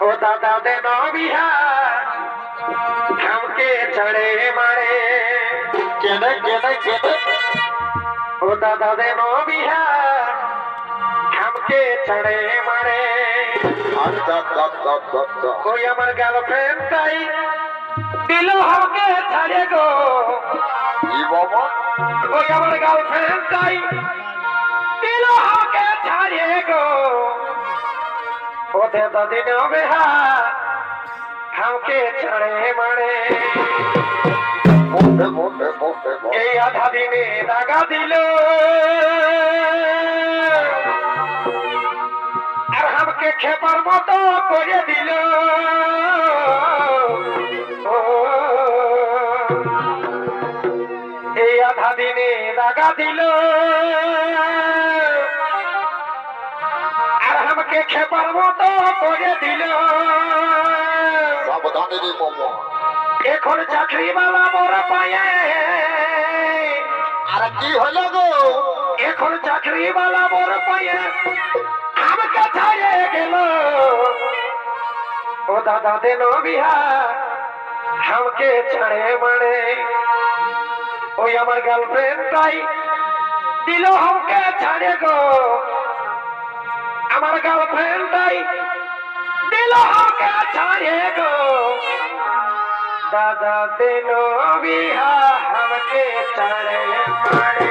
ও দাদা দে ঝামকে ছড়ে মারে। কেদে কেদে কেদে। ও দাদা দে ঝামকে ছড়ে মারে। ওই আমার গার্লফ্রেন্ড তাই দিল হামকে ছাড়ে গো। ওই আমার গার্লফ্রেন্ড তাই ও দাদা দিন বিহার हमके चढ़े मारे মোটে মোটে মোটে মোটে এই আধা দিনে দাগা দিল আর আমাকে খেপার মতো করে দিল ও, এই আধা দিনে দাগা দিল আমাকে খেপার মতো করে দিল। এখন চাকরিওয়ালা মোরা পায়ে। আর কি হলো গো? এখন চাকরিওয়ালা মোর পায়ে আমাকে ছাড়িয়ে গেল। ও দাদা দেন বিহার আমাকে ছাড়ে মারে ওই আমার গার্লফ্রেন্ড তাই দিল আমাকে ছাড়ে গো। আমার গার্লফ্রেন্ড তাই দিল হকে ছাড়ে গো। দাদা দিল বিহা আমাকে ছাড়ে মারে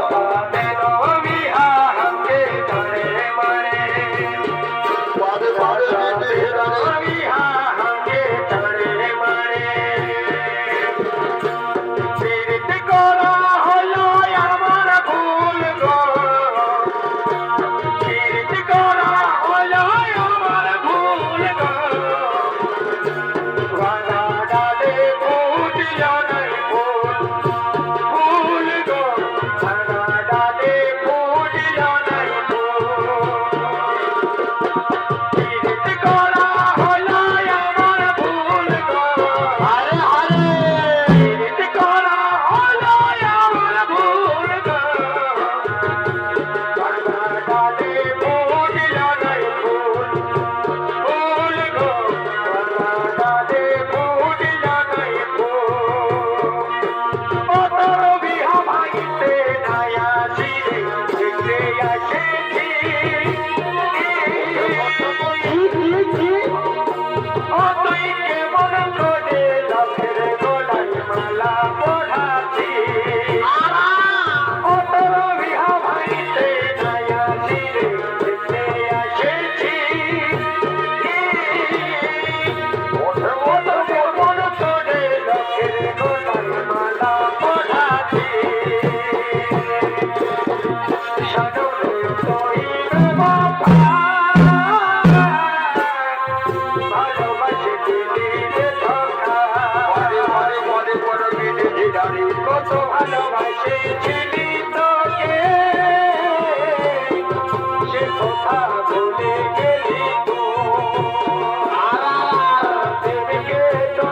Esto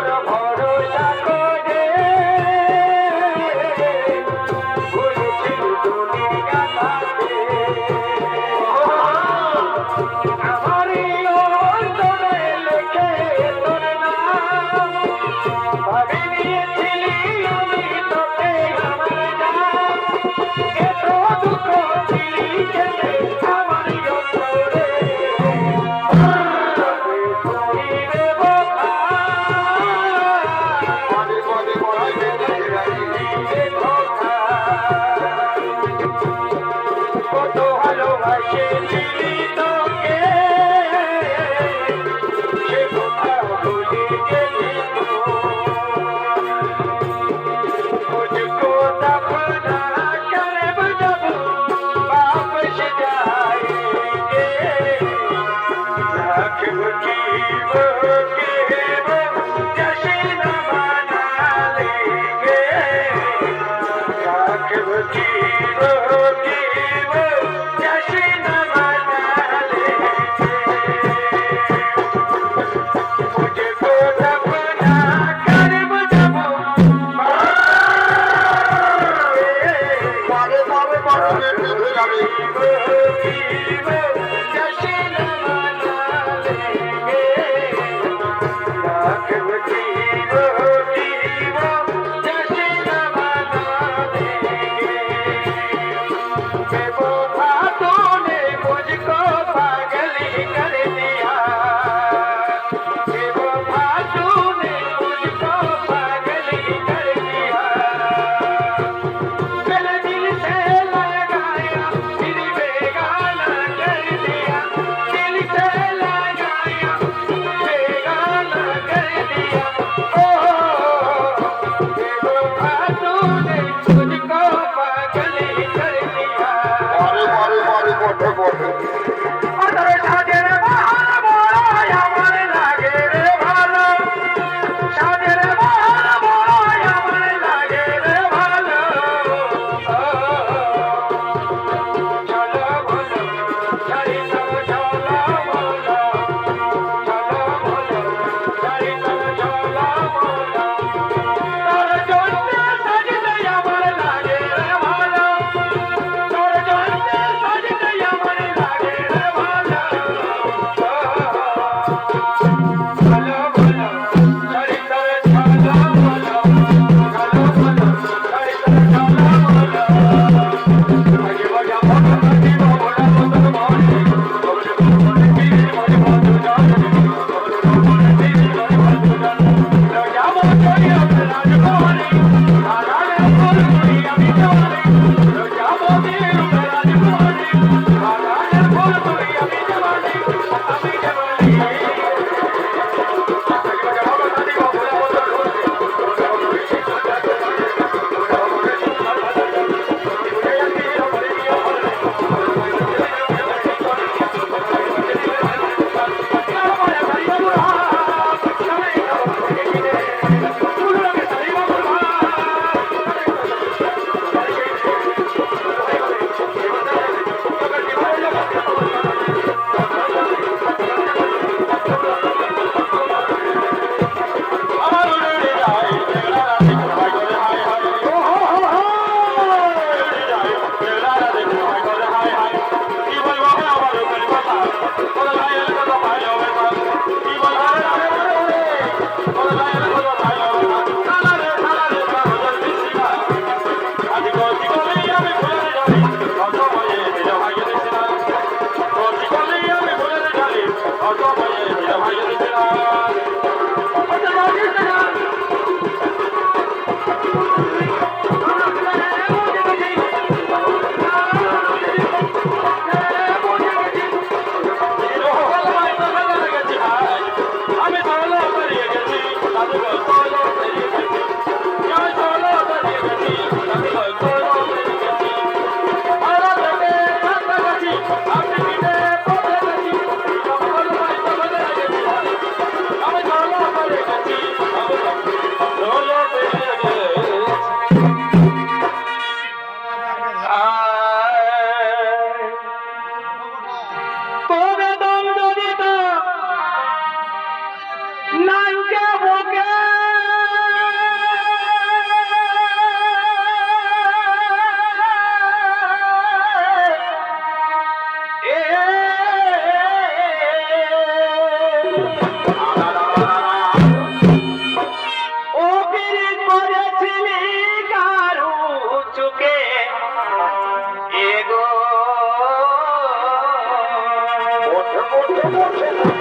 하나 পথে পথে পথে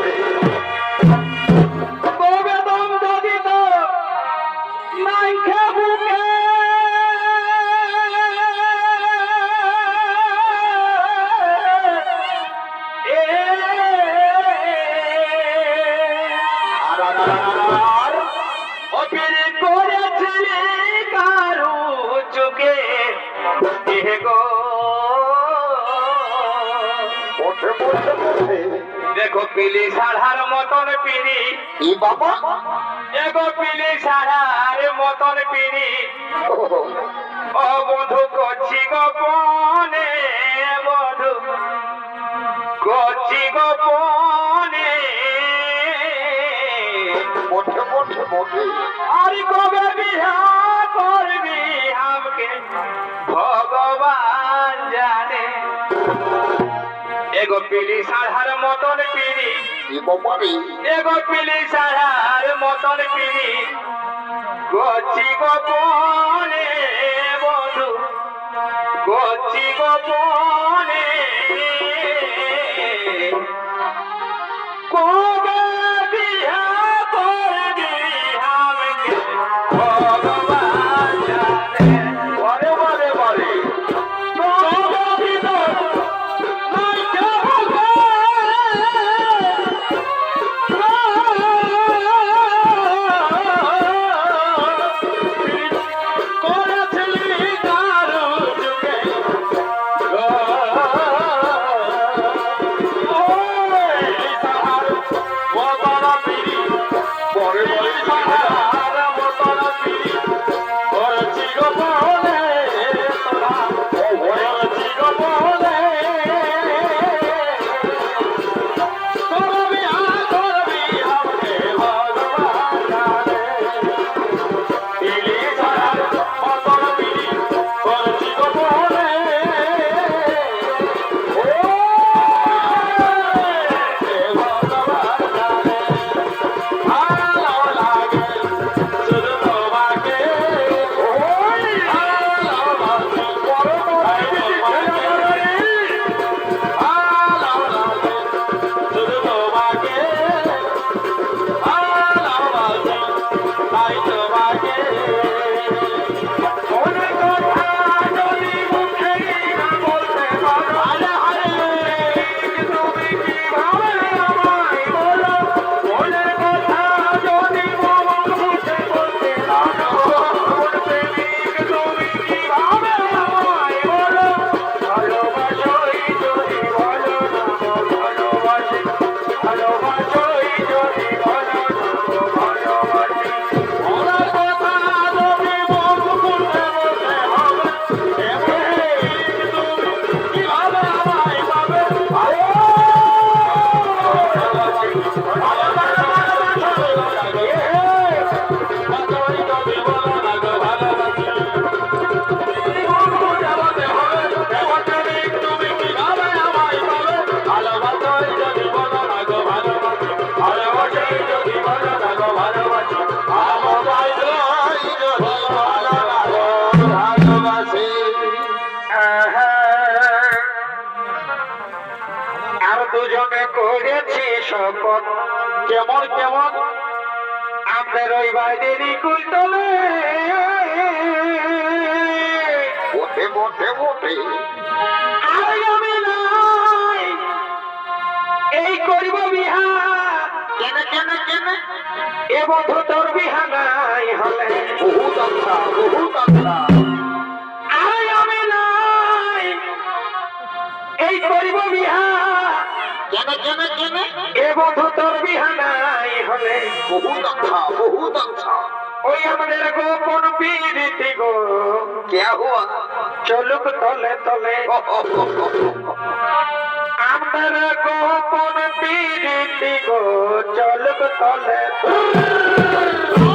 দেখো পিলি সাড়ার মতন পিড়ি ই বাবা? এগো পিলি সাড়ার মতন পিড়ি ও বন্ধু করছি গোপনে বধু করছি গোপনে। আর কবে বিহা করবি আমাকে? ভগবান জানে। এগো পিলি সাধার মতন পিড়ি এগো পিলি সাধার মতন পিড়ি গছি গোপনে বধু গছি গোপনে কবে বাইরেরই কুলতলে। মোটে মোটে মোটে আর আমি নাই। এই করিব বিহা। কেন কেন কেন? এ বধু তোর বিহা নাই হলে। বহুত আচ্ছা বহুত আচ্ছা আর আমি নাই। এই করিব বিহা। কেন কেন কেন? এ বধু তোর বিহা নাই হলে। বহুত আচ্ছা বহুত আচ্ছা ওই আমাদের গোপন পীড়িতি গো क्या हुआ চলুক তলে তলে আমাদের গোপন পীড়িতি গো চলুক তলে তলে